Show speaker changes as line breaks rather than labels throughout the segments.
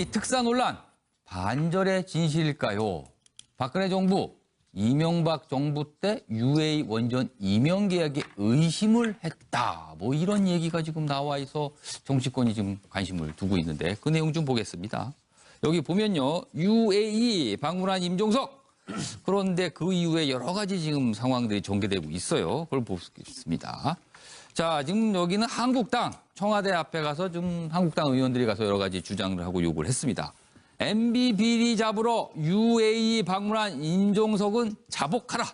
이 특사 논란 반절의 진실일까요? 박근혜 정부 이명박 정부 때 UA 원전 이명 계약에 의심을 했다. 뭐 이런 얘기가 지금 나와 있어 정치권이 지금 관심을 두고 있는데 그 내용 좀 보겠습니다. 여기 보면요. UAE 방문한 임종석 그런데 그 이후에 여러 가지 지금 상황들이 전개되고 있어요. 그걸 보겠습니다. 자, 지금 여기는 한국당 청와대 앞에 가서 좀 한국당 의원들이 가서 여러 가지 주장을 하고 요구를 했습니다. MB 비리 잡으러 UAE 방문한 인종석은 자복하라.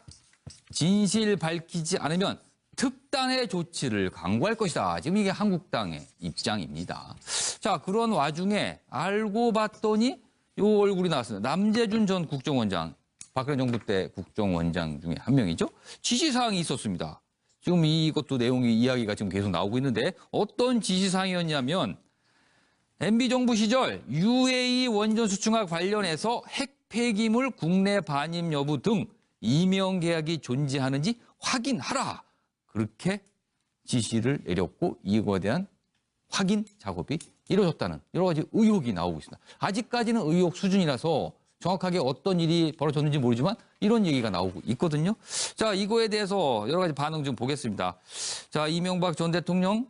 진실 밝히지 않으면 특단의 조치를 강구할 것이다. 지금 이게 한국당의 입장입니다. 자, 그런 와중에 알고 봤더니 요 얼굴이 나왔습니다. 남재준 전 국정원장, 박근혜 정부 때 국정원장 중에 한 명이죠. 지시사항이 있었습니다. 지금 이것도 내용이 이야기가 지금 계속 나오고 있는데 어떤 지시사항이었냐면 MB 정부 시절 UAE 원전 수출과 관련해서 핵 폐기물 국내 반입 여부 등 이명 계약이 존재하는지 확인하라. 그렇게 지시를 내렸고 이거에 대한 확인 작업이 이루어졌다는 여러 가지 의혹이 나오고 있습니다. 아직까지는 의혹 수준이라서 정확하게 어떤 일이 벌어졌는지 모르지만 이런 얘기가 나오고 있거든요. 자, 이거에 대해서 여러 가지 반응 좀 보겠습니다. 자, 이명박 전 대통령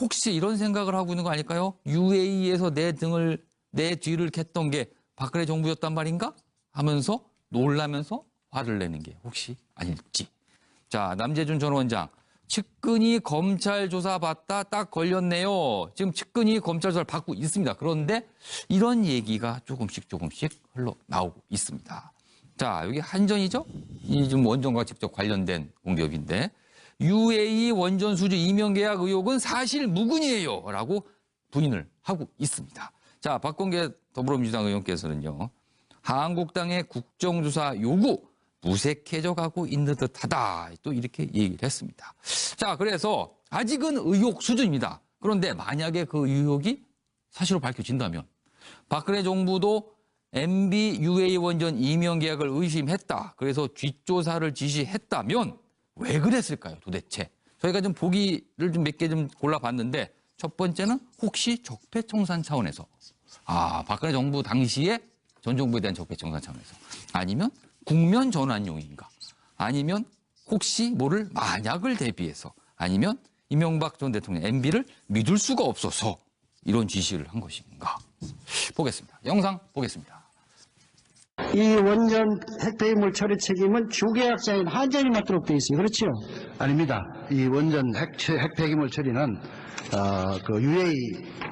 혹시 이런 생각을 하고 있는 거 아닐까요? UAE에서 내 등을 내 뒤를 캤던 게 박근혜 정부였단 말인가? 하면서 놀라면서 화를 내는 게 혹시 아닐지. 자, 남재준 전 원장. 측근이 검찰 조사 받다 딱 걸렸네요. 지금 측근이 검찰 조사를 받고 있습니다. 그런데 이런 얘기가 조금씩 조금씩 흘러 나오고 있습니다. 자, 여기 한전이죠? 이좀 원전과 직접 관련된 공기업인데 UAE 원전 수주 이명 계약 의혹은 사실 무근이에요. 라고 부인을 하고 있습니다. 자, 박범계 더불어민주당 의원께서는요. 한국당의 국정조사 요구 무색해져 가고 있는 듯하다. 또 이렇게 얘기를 했습니다. 자, 그래서 아직은 의혹 수준입니다. 그런데 만약에 그 의혹이 사실로 밝혀진다면 박근혜 정부도 MB UA 원전 이명 계약을 의심했다. 그래서 뒷조사를 지시했다면 왜 그랬을까요, 도대체? 저희가 좀 보기를 좀 몇 개 좀 골라봤는데 첫 번째는 혹시 적폐청산 차원에서 아 박근혜 정부 당시에 전 정부에 대한 적폐청산 차원에서 아니면 국면 전환용인가 아니면 혹시 모를 만약을 대비해서 아니면 이명박 전 대통령 MB를 믿을 수가 없어서 이런 지시를 한 것인가 보겠습니다. 영상 보겠습니다.
이 원전 핵폐기물 처리 책임은 주계약자인 한전이 맡도록 되어 있습니다. 그렇죠?
아닙니다. 이 원전 핵, 핵 폐기물 처리는 어, 그 UAE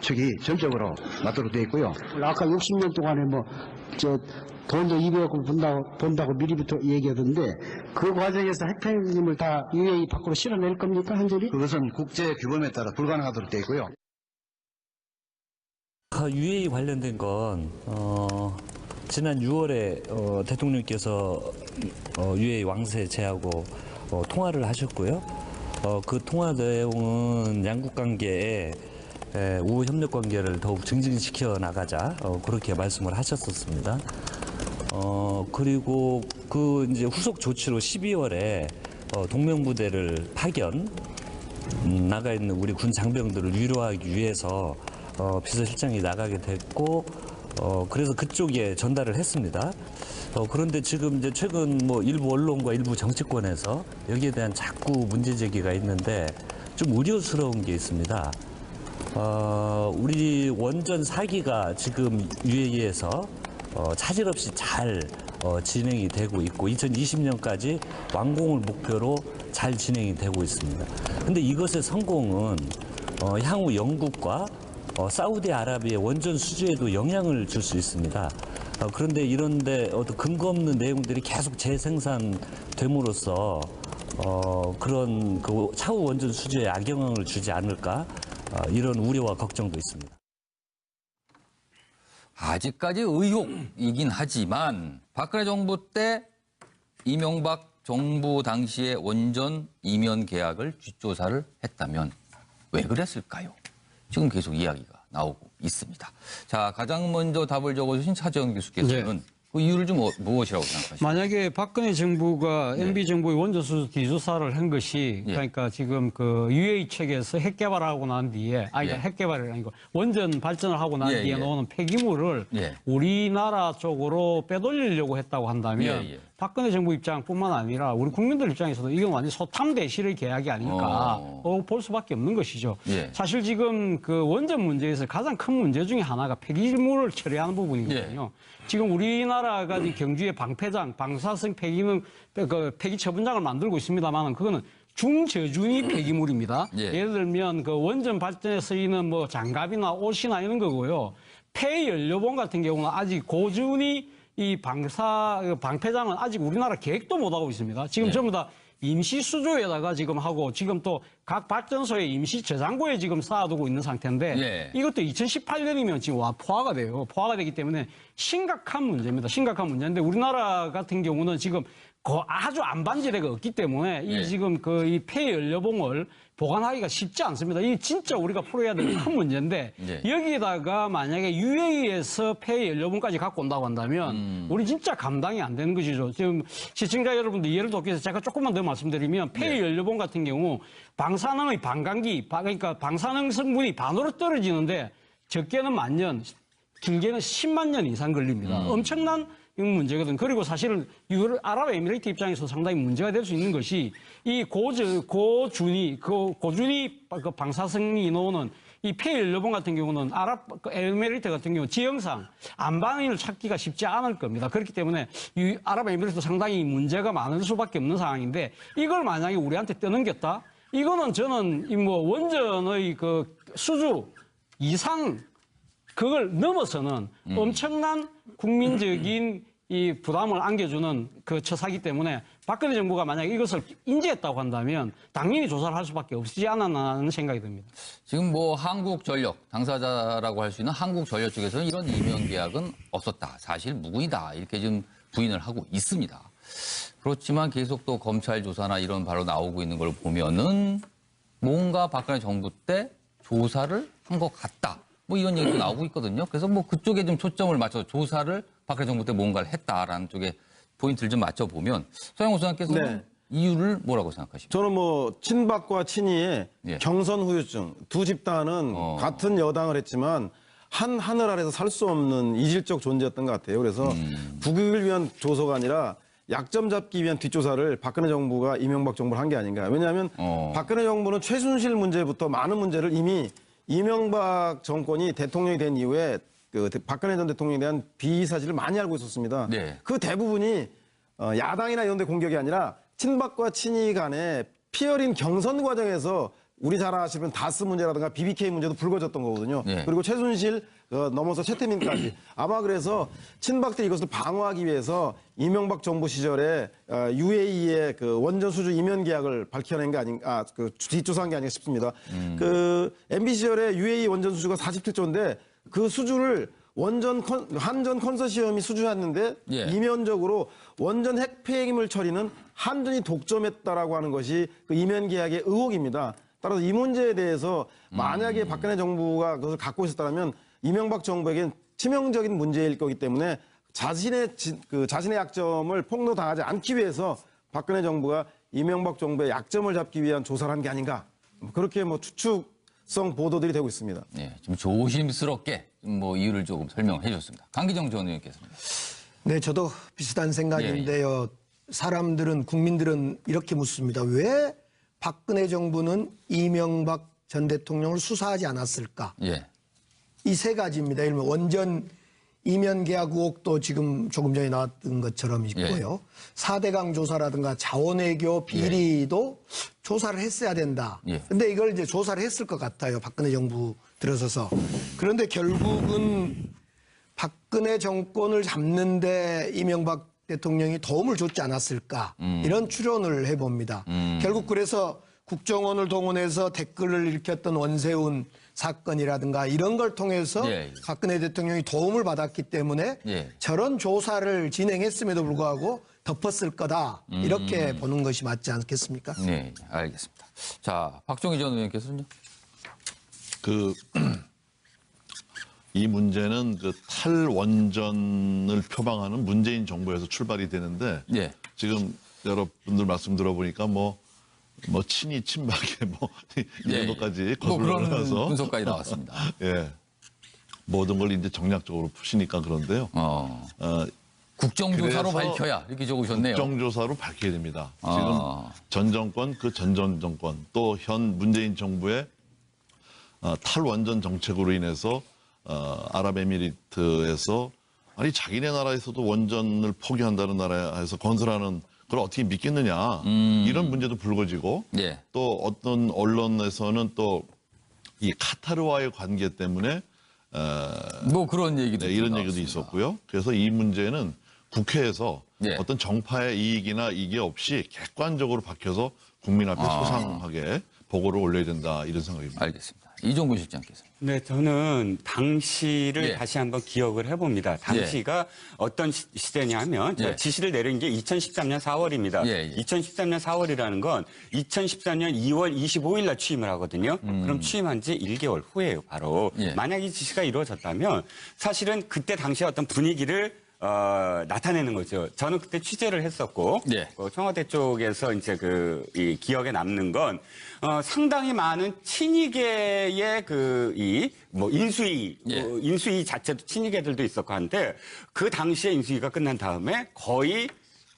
측이 전적으로 맡도록 되어 있고요.
아까 60년 동안에 뭐, 저, 돈도 200억 본다고, 본다고 미리부터 얘기하던데, 그 과정에서 핵폐기물 다 UAE 밖으로 실어낼 겁니까, 한전이?
그것은 국제 규범에 따라 불가능하도록 되어 있고요.
그 UA 관련된 건 어, 지난 6월에 어, 대통령께서 어, UA 왕세 제하고 어, 통화를 하셨고요. 어, 그 통화 내용은 양국 관계에 에, 우호 협력 관계를 더욱 증진시켜 나가자 어, 그렇게 말씀을 하셨었습니다. 어, 그리고 그 이제 후속 조치로 12월에 어, 동명부대를 파견 음, 나가 있는 우리 군 장병들을 위로하기 위해서 어, 비서실장이 나가게 됐고 어, 그래서 그쪽에 전달을 했습니다. 어, 그런데 지금 이제 최근 뭐 일부 언론과 일부 정치권에서 여기에 대한 자꾸 문제 제기가 있는데 좀 우려스러운 게 있습니다. 어, 우리 원전 사기가 지금 UAE에서 어, 차질 없이 잘 어, 진행이 되고 있고 2020년까지 완공을 목표로 잘 진행이 되고 있습니다. 근데 이것의 성공은 어, 향후 영국과 어, 사우디아라비아 원전 수주에도 영향을 줄 수 있습니다. 어, 그런데 이런데 어떤 근거 없는 내용들이 계속 재생산됨으로써 어, 그런 그 차후 원전 수주에 악영향을 주지 않을까 어, 이런 우려와 걱정도 있습니다.
아직까지 의혹이긴 하지만 박근혜 정부 때 이명박 정부 당시에 원전 이면 계약을 뒷조사를 했다면 왜 그랬을까요? 지금 계속 이야기가 나오고 있습니다. 자, 가장 먼저 답을 적어주신 차재원 교수께서는 그 이유를 좀 어- 무엇이라고 생각하십니까?
만약에 박근혜 정부가 MB 정부의 원전수소 뒤조사를 한 것이
예.
그러니까 지금 그 UA 측에서 핵 개발하고 난 뒤에 아니
예.
핵 개발이 아니고 원전 발전을 하고 난
예,
뒤에
예.
나오는 폐기물을
예.
우리나라 쪽으로 빼돌리려고 했다고 한다면
예, 예.
박근혜 정부 입장뿐만 아니라 우리 국민들 입장에서도 이건 완전 히 소탐 대실의 계약이 아닐까
어.
어, 볼 수밖에 없는 것이죠.
예.
사실 지금 그 원전 문제에서 가장 큰 문제 중에 하나가 폐기물을 처리하는 부분이거든요.
예.
지금 우리나라가 이 경주에 방패장, 방사성 폐기물, 그 폐기 처분장을 만들고 있습니다만 그거는 중저준위 폐기물입니다.
예.
예를 들면 그 원전 발전에 쓰이는 뭐 장갑이나 옷이나 이런 거고요. 폐연료봉 같은 경우는 아직 고준위 이 방사 그 방패장은 아직 우리나라 계획도 못 하고 있습니다. 지금
예.
전부 다 임시 수조에다가 지금 하고 지금 또 각 발전소에 임시 저장고에 지금 쌓아두고 있는 상태인데
예.
이것도 2018년이면 지금 와 포화가 돼요. 포화가 되기 때문에 심각한 문제입니다. 심각한 문제인데 우리나라 같은 경우는 지금 그 아주 안반지대가 없기 때문에
예.
이 지금 그 이 폐연료봉을 보관하기가 쉽지 않습니다. 이 진짜 우리가 풀어야 될 큰 문제인데
예.
여기에다가 만약에 UAE에서 폐연료봉까지 갖고 온다고 한다면
음.
우리 진짜 감당이 안 되는 것이죠. 지금 시청자 여러분들 이해를 돕기 위해서 제가 조금만 더 말씀드리면
네.
폐연료봉 같은 경우 방사능의 반감기, 바- 그러니까 방사능 성분이 반으로 떨어지는데 적게는 만 년, 길게는 10만 년 이상 걸립니다.
음.
엄청난 문제거든. 그리고 사실은 유럽 아랍에미레이트 입장에서 상당히 문제가 될 수 있는 것이 이 고저, 고준위, 그 고준위 그 방사성이 나오는 이 폐연료봉 같은 경우는 아랍 그 에미레이트 같은 경우 지형상 안방인을 찾기가 쉽지 않을 겁니다. 그렇기 때문에 이 아랍에미레이트 상당히 문제가 많을 수밖에 없는 상황인데 이걸 만약에 우리한테 떠넘겼다? 이거는 저는 이뭐 원전의 그 수주 이상 그걸 넘어서는 엄청난 국민적인 이 부담을 안겨주는 그 처사기 때문에 박근혜 정부가 만약에 이것을 인지했다고 한다면 당연히 조사를 할 수밖에 없지 않았나 하는 생각이 듭니다.
지금 뭐 한국전력 당사자라고 할 수 있는 한국전력 쪽에서는 이런 이명 계약은 없었다. 사실 무근이다. 이렇게 지금 부인을 하고 있습니다. 그렇지만 계속 또 검찰 조사나 이런 바로 나오고 있는 걸 보면은 뭔가 박근혜 정부 때 조사를 한 것 같다. 뭐 이런 얘기도 나오고 있거든요. 그래서 뭐 그쪽에 좀 초점을 맞춰 조사를 박근혜 정부 때 뭔가를 했다라는 쪽에 포인트를 좀 맞춰 보면 서영호 수장께서는
네.
이유를 뭐라고 생각하십니까?
저는 뭐 친박과 친이의
예.
경선 후유증 두 집단은
어.
같은 여당을 했지만 한 하늘 아래서 살 수 없는 이질적 존재였던 것 같아요. 그래서
음.
국익을 위한 조사가 아니라 약점 잡기 위한 뒷조사를 박근혜 정부가 이명박 정부를 한 게 아닌가. 왜냐하면
어.
박근혜 정부는 최순실 문제부터 많은 문제를 이미 이명박 정권이 대통령이 된 이후에 그 박근혜 전 대통령에 대한 비위 사실을 많이 알고 있었습니다.
네.
그 대부분이 어, 야당이나 이런 데 공격이 아니라 친박과 친이 간의 피어린 경선 과정에서 우리 잘 아시는 다스 문제라든가 BBK 문제도 불거졌던 거거든요.
네.
그리고 최순실 어, 넘어서 최태민까지 아마 그래서 친박들이 이것을 방어하기 위해서 이명박 정부 시절에 어, UAE의 그 원전 수주 이면 계약을 밝혀낸 게 아닌가, 아, 그 뒷조사한 게 아닌가 싶습니다. 그 MB 시절에 UAE 원전 수주가 47조인데 그 수주를 원전 컨, 한전 컨소시엄이 수주했는데
예.
이면적으로 원전 핵 폐기물 처리는 한전이 독점했다라고 하는 것이 그 이면 계약의 의혹입니다. 따라서 이 문제에 대해서 만약에 박근혜 정부가 그것을 갖고 있었다면 이명박 정부에겐 치명적인 문제일 거기 때문에 자신의 지- 그 자신의 약점을 폭로당하지 않기 위해서 박근혜 정부가 이명박 정부의 약점을 잡기 위한 조사를 한 게 아닌가 그렇게 뭐 추측 성 보도들이 되고 있습니다.
네, 좀 조심스럽게 좀뭐 이유를 조금 설명해 주셨습니다. 강기정 전 의원께서는.
네, 저도 비슷한 생각인데요. 사람들은 국민들은 이렇게 묻습니다. 왜 박근혜 정부는 이명박 전 대통령을 수사하지 않았을까?
예.
이 세 가지입니다. 예를 들면 원전 이면 계약 의혹도 지금 조금 전에 나왔던 것처럼 있고요. 사 4대강 조사라든가 자원외교 비리도 조사를 했어야 된다.
예.
근데 이걸 이제 조사를 했을 것 같아요. 박근혜 정부 들어서서. 그런데 결국은 박근혜 정권을 잡는데 이명박 대통령이 도움을 줬지 않았을까 이런 추론을 해봅니다. 결국 그래서 국정원을 동원해서 댓글을 일으켰던 원세훈 사건이라든가 이런 걸 통해서
예.
박근혜 대통령이 도움을 받았기 때문에
예.
저런 조사를 진행했음에도 불구하고 덮었을 거다 이렇게 보는 것이 맞지 않겠습니까?
네, 알겠습니다. 자, 박종희 전 의원께서는요.
그 이 문제는 그 탈원전을 표방하는 문재인 정부에서 출발이 되는데
예.
지금 여러분들 말씀 들어보니까 뭐, 뭐 친이 친박에 뭐이
예,
정도까지
뭐
거슬러
그런
올라서
분석까지 나왔습니다.
예. 모든 걸 이제 정략적으로 푸시니까 그런데요.
어,
어,
국정조사로 밝혀야 이렇게 적으셨네요.
국정조사로 밝혀야 됩니다.
아.
지금 전 정권, 그 전전 정권, 또 현 문재인 정부의 어, 탈원전 정책으로 인해서 어, 아랍에미리트에서 아니 자기네 나라에서도 원전을 포기한다는 나라에서 건설하는 그걸 어떻게 믿겠느냐 이런 문제도 불거지고
예.
또 어떤 언론에서는 또 이 카타르와의 관계 때문에 어,
뭐 그런 얘기도
네, 이런
나왔습니다.
얘기도 있었고요. 그래서 이 문제는 국회에서
예.
어떤 정파의 이익이나 이게 없이 객관적으로 박혀서 국민 앞에
아.
소상하게 보고를 올려야 된다 이런 생각입니다.
알겠습니다. 이종근 실장께서.
네, 저는 당시를
예.
다시 한번 기억을 해봅니다. 당시가 어떤 시, 시대냐면 제가
예.
지시를 내린 게 2013년 4월입니다.
예, 예.
2013년 4월이라는 건 2014년 2월 25일 날 취임을 하거든요.
음.
그럼 취임한 지 1개월 후에요, 바로.
예.
만약 이 지시가 이루어졌다면 사실은 그때 당시 어떤 분위기를 어, 나타내는 거죠. 저는 그때 취재를 했었고,
예.
어, 청와대 쪽에서 이제 그, 이 기억에 남는 건, 어, 상당히 많은 친이계의 그, 이, 뭐, 인수위,
예.
어, 인수위 자체도 친이계들도 있었고 한데, 그 당시에 인수위가 끝난 다음에 거의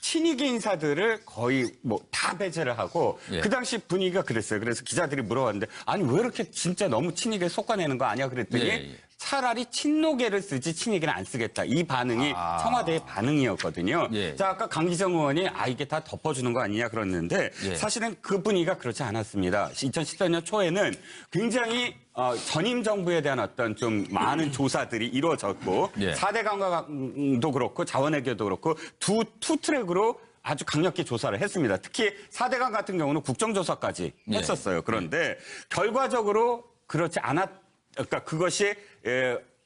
친이계 인사들을 거의 뭐 다 배제를 하고
예.
그 당시 분위기가 그랬어요. 그래서 기자들이 물어봤는데 아니 왜 이렇게 진짜 너무 친이계 솎아내는 거 아니야 그랬더니
예, 예.
차라리 친노계를 쓰지 친이계는 안 쓰겠다. 이 반응이
아.
청와대의 반응이었거든요.
예.
자 아까 강기정 의원이 아 이게 다 덮어주는 거 아니냐 그랬는데
예.
사실은 그 분위기가 그렇지 않았습니다. 2014년 초에는 굉장히 어, 전임 정부에 대한 어떤 좀 많은 조사들이 이루어졌고
예.
4대 강화도 그렇고 자원외교도 그렇고 두, 투 트랙으로 아주 강력히 조사를 했습니다. 특히 4대강 같은 경우는 국정조사까지
예.
했었어요. 그런데 결과적으로 그렇지 않았, 그러니까 그것이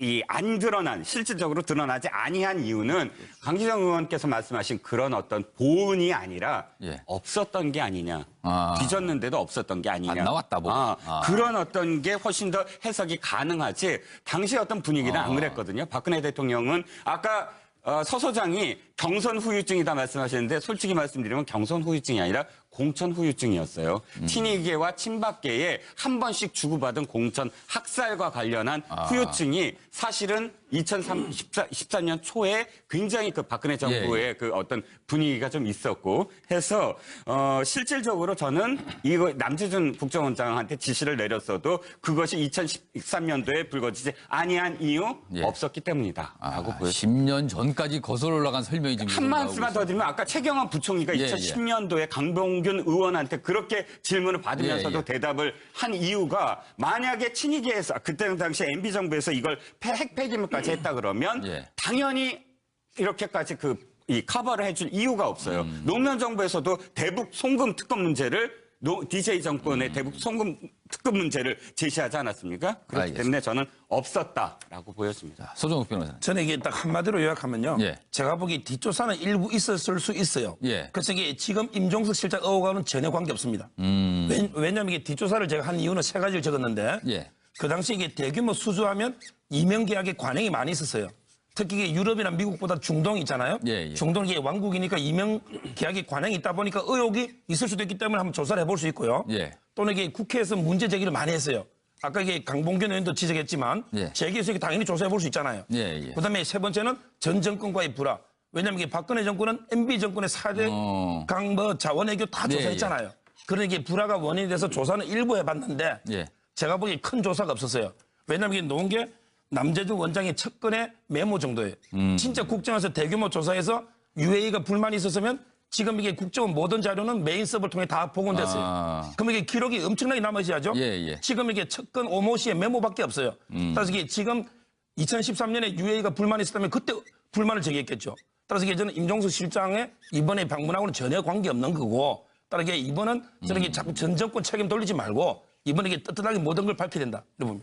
이안 드러난 실질적으로 드러나지 아니한 이유는 강기정 의원께서 말씀하신 그런 어떤 보은이 아니라
예.
없었던 게 아니냐.
아.
뒤졌는데도 없었던 게 아니냐.
안 나왔다, 뭐.
아,
아.
그런 어떤 게 훨씬 더 해석이 가능하지. 당시 어떤 분위기는
아.
안 그랬거든요. 박근혜 대통령은 아까 어, 서 소장이 경선 후유증이다 말씀하셨는데 솔직히 말씀드리면 경선 후유증이 아니라 공천 후유증이었어요.
음.
친이계와 친박계에 한 번씩 주고받은 공천 학살과 관련한
아.
후유증이 사실은 2014년 초에 굉장히 그 박근혜 정부의
예,
그 어떤 분위기가 좀 있었고 해서 어 실질적으로 저는 이거 남재준 국정원장한테 지시를 내렸어도 그것이 2013년도에 불거지지 아니한 이유
예.
없었기 때문이다라고
아,
보여요.
10년 전까지 거슬러 올라간 설명이 지금
한 말씀만 더. 드리면 아까 최경환 부총리가
예, 예.
2010년도에 강 봉균 의원한테 그렇게 질문을 받으면서도
예, 예.
대답을 한 이유가 만약에 친이계에서 그때 당시 MB 정부에서 이걸 폐- 핵 폐기물까지 했다 그러면
예.
당연히 이렇게까지 그 이 커버를 해줄 이유가 없어요.
음.
노무현 정부에서도 대북 송금 특검 문제를 노, DJ 정권의
음.
대북 송금 특검 문제를 제시하지 않았습니까? 그렇기
알겠습니다.
때문에 저는 없었다라고 보여집니다.
소정욱 변호사님.
저는 이게 딱 한마디로 요약하면요.
예.
제가 보기 뒷조사는 일부 있었을 수 있어요.
예.
그래서 이게 지금 임종석 실장 의혹과는 전혀 관계없습니다.
음.
왜, 냐면 이게 뒷조사를 제가 한 이유는 세 가지를 적었는데
예.
그 당시 이게 대규모 수주하면 이명 계약에 관행이 많이 있었어요. 특히 유럽이나 미국보다 중동 있잖아요.
예, 예.
중동이 왕국이니까 이명 계약에 관행이 있다 보니까 의혹이 있을 수도 있기 때문에 한번 조사를 해볼 수 있고요.
예.
또는 이게 국회에서 문제 제기를 많이 했어요. 아까 이게 강봉균 의원도 지적했지만
예.
제기해서 이게 당연히 조사해 볼 수 있잖아요.
예, 예.
그다음에 세 번째는 전 정권과의 불화. 왜냐하면 이게 박근혜 정권은 MB 정권의 사대
어.
강뭐 자원외교 다
예,
조사했잖아요. 그러니 이게 불화가 원인이 돼서 조사는 일부 해봤는데
예.
제가 보기에 큰 조사가 없었어요. 왜냐하면 이게 놓은 게 남재준 원장의 첫 건의 메모 정도예요.
음.
진짜 국정에서 대규모 조사해서 UAE가 불만이 있었으면 지금 이게 국정원 모든 자료는 메인 서버를 통해 다 복원됐어요.
아.
그럼 이게 기록이 엄청나게 남아있어야죠.
예, 예.
지금 이게 첫건 오모 씨의 메모밖에 없어요. 따라서 이게 지금 2013년에 UAE가 불만이 있었다면 그때 불만을 제기했겠죠. 따라서 이게 저는 임종수 실장의 이번에 방문하고는 전혀 관계없는 거고 따라서 이게 이번은 저는 이게 자꾸 전 정권 책임 돌리지 말고 이번에 떳떳하게 모든 걸 밝혀야 된다. 이렇게.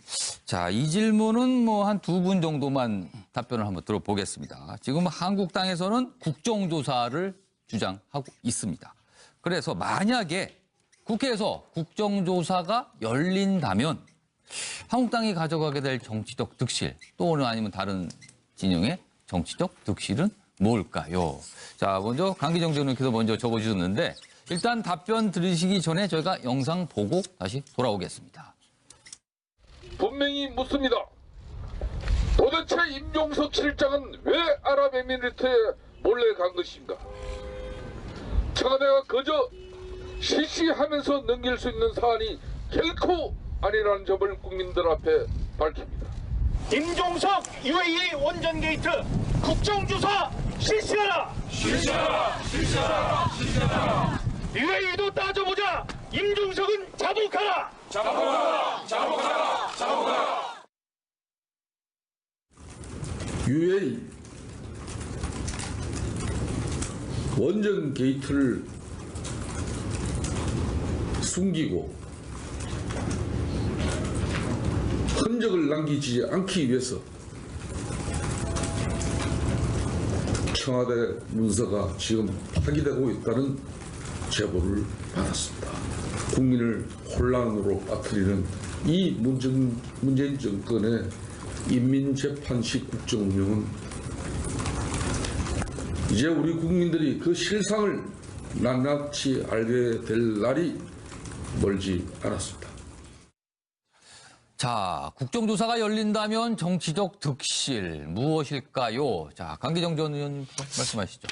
자, 이 질문은 뭐 한 두 분 정도만 답변을 한번 들어보겠습니다. 지금 한국당에서는 국정조사를 주장하고 있습니다. 그래서 만약에 국회에서 국정조사가 열린다면 한국당이 가져가게 될 정치적 득실 또는 아니면 다른 진영의 정치적 득실은 뭘까요? 자, 먼저 강기정 의원님께서 먼저 적어주셨는데 일단 답변 들으시기 전에 저희가 영상 보고 다시 돌아오겠습니다.
분명히 묻습니다. 도대체 임종석 실장은 왜 아랍에미리트에 몰래 간 것인가? 청와대가 그저 시시하면서 넘길 수 있는 사안이 결코 아니라는 점을 국민들 앞에 밝힙니다.
임종석 UAE 원전 게이트 국정조사 실시하라! 실시하라! 실시하라! 실시하라! UAE도 따져보자! 임종석은 자복하라!
UA 원전 게이트를 숨기고 흔적을 남기지 않기 위해서 청와대 문서가 지금 파기되고 있다는 제보를 받았습니다. 국민을 혼란으로 빠뜨리는 이 문정, 문재인 정권의 인민재판식 국정 운영은 이제 우리 국민들이 그 실상을 낱낱이 알게 될 날이 멀지 않았습니다.
자, 국정조사가 열린다면 정치적 득실 무엇일까요? 자, 강기정 전 의원님 말씀하시죠.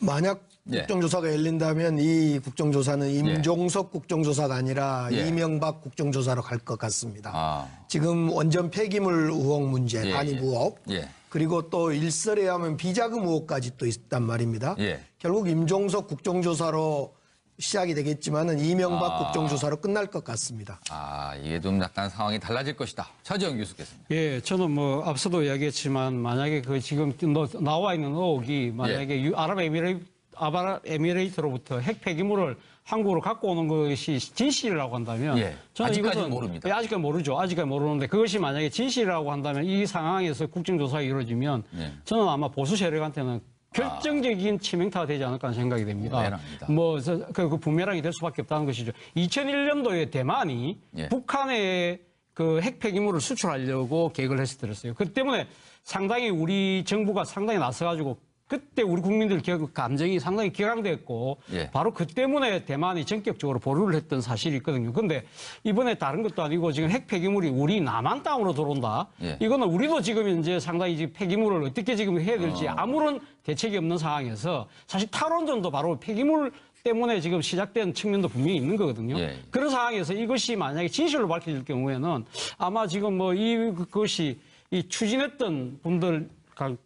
만약
예.
국정조사가 열린다면 이 국정조사는 임종석 국정조사가 아니라
예.
이명박 국정조사로 갈 것 같습니다.
아,
지금 원전 폐기물 의혹 문제,
예, 예.
의혹,
예.
그리고 또 일설에 하면 비자금 의혹까지 또 있단 말입니다.
예.
결국 임종석 국정조사로 시작이 되겠지만은 이명박
아.
국정조사로 끝날 것 같습니다.
아, 이게 좀 약간 상황이 달라질 것이다. 차지영 교수께서는.
예, 저는 뭐 앞서도 이야기했지만 만약에 그 지금 너- 나와 있는 의혹이 만약에
예.
유- 아랍에미레 아랍에미레이트로부터 핵 폐기물을 한국으로 갖고 오는 것이 진실이라고 한다면
예,
저는 이것은-
모릅니다.
예, 아직까지 모르죠. 아직까지 모르는데 그것이 만약에 진실이라고 한다면 이 상황에서 국정조사가 이루어지면
예.
저는 아마 보수 세력한테는 결정적인 치명타가 되지 않을까 하는 생각이
됩니다.
뭐, 저, 그, 그 부메랑이 될 수밖에 없다는 것이죠. 2001년도에 대만이
예.
북한에 그 핵 폐기물을 수출하려고 계획을 했을 때였어요. 그 때문에 상당히 우리 정부가 상당히 나서가지고 그때 우리 국민들 기- 감정이 상당히 기강됐고
예.
바로 그 때문에 대만이 전격적으로 보류를 했던 사실이 있거든요. 근데 이번에 다른 것도 아니고 지금 핵 폐기물이 우리 남한 땅으로 들어온다.
예.
이거는 우리도 지금 이제 상당히 이제 폐기물을 어떻게 지금 해야 될지 아무런 대책이 없는 상황에서 사실 탈원전도 바로 폐기물 때문에 지금 시작된 측면도 분명히 있는 거거든요.
예.
그런 상황에서 이것이 만약에 진실로 밝혀질 경우에는 아마 지금 뭐이 그것이 이 추진했던 분들 가-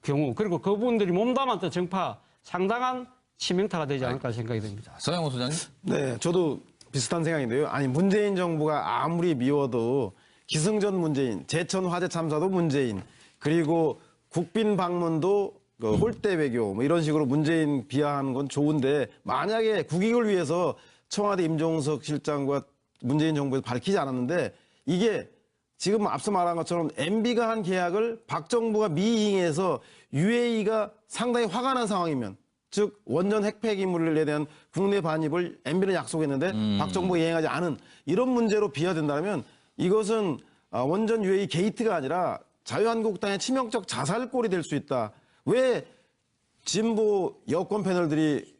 경우 그리고 그분들이 몸담았던 정파 상당한 치명타가 되지 않을까 생각이 됩니다.
서영호 소장님.
네, 저도 비슷한 생각인데요. 아니 문재인 정부가 아무리 미워도 기승전 문재인, 제천 화재 참사도 문재인, 그리고 국빈 방문도 그 홀대 외교 뭐 이런 식으로 문재인 비하하는 건 좋은데 만약에 국익을 위해서 청와대 임종석 실장과 문재인 정부에서 밝히지 않았는데 이게 지금 앞서 말한 것처럼 MB가 한 계약을 박 정부가 미이행해서 UAE가 상당히 화가 난 상황이면 즉 원전 핵 폐기 물에 대한 국내 반입을 MB는 약속했는데 박 정부가 이행하지 않은 이런 문제로 비화된다면 이것은 아, 원전 UAE 게이트가 아니라 자유한국당의 치명적 자살골이 될 수 있다. 왜 진보 여권 패널들이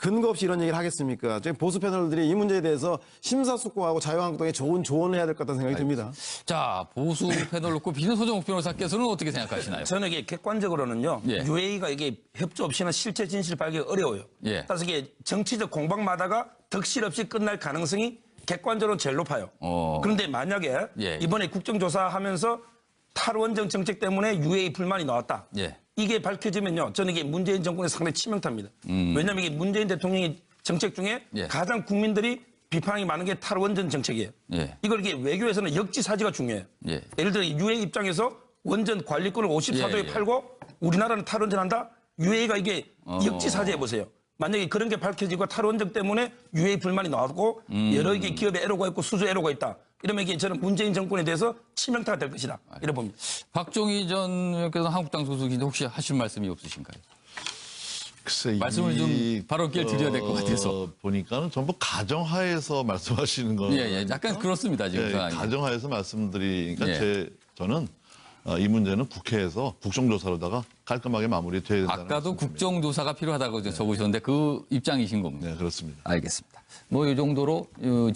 근거 없이 이런 얘기를 하겠습니까? 지금 보수 패널들이 이 문제에 대해서 심사숙고하고 자유한국당에 좋은 조언을 해야 될 것 같다는 생각이 듭니다.
자, 보수 패널 놓고 비는 소정욱 변호사께서는 어떻게 생각하시나요?
저는 이게 객관적으로는요.
예.
UAE가 이게 협조 없이는 실체 진실 발견이 어려워요.
예.
따라서 이게 정치적 공방마다가 덕실 없이 끝날 가능성이 객관적으로 제일 높아요.
어.
그런데 만약에
예.
이번에 국정조사하면서 탈원전 정책 때문에 UAE 불만이 나왔다.
예.
이게 밝혀지면요. 저는 이게 문재인 정권의 상당히 치명타입니다. 왜냐하면 이게 문재인 대통령의 정책 중에
음. 예.
가장 국민들이 비판이 많은 게 탈원전 정책이에요.
예.
이걸 이게 외교에서는 역지사지가 중요해요.
예.
예를 들어 UAE 입장에서 원전 관리권을 54도에
예, 예.
팔고 우리나라는 탈원전한다. UAE가 이게
어.
역지사지해 보세요. 만약에 그런 게 밝혀지고 탈원전 때문에 UAE 불만이 나왔고
음.
여러 개 기업에 애로가 있고 수주 애로가 있다. 이러면 이게 저는 문재인 정권에 대해서 치명타가 될 것이다. 이래 봅니다.
박종희 전 의원께서 한국당 소속인데 혹시 하실 말씀이 없으신가요?
글쎄,
말씀을 좀
이,
발언기를 드려야 될 것 같아서.
어, 보니까는 전부 가정하에서 말씀하시는 거.
예, 예. 약간 그렇습니다, 지금
예,
상황이.
가정하에서 말씀드리니까
예.
제 저는 어, 이 문제는 국회에서 국정조사로다가 깔끔하게 마무리돼야 된다는
아까도
말씀입니다.
국정조사가 필요하다고 적으셨는데 그 입장이신 겁니다.
네, 그렇습니다.
알겠습니다. 뭐 이 정도로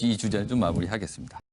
이 주제를 좀 마무리하겠습니다.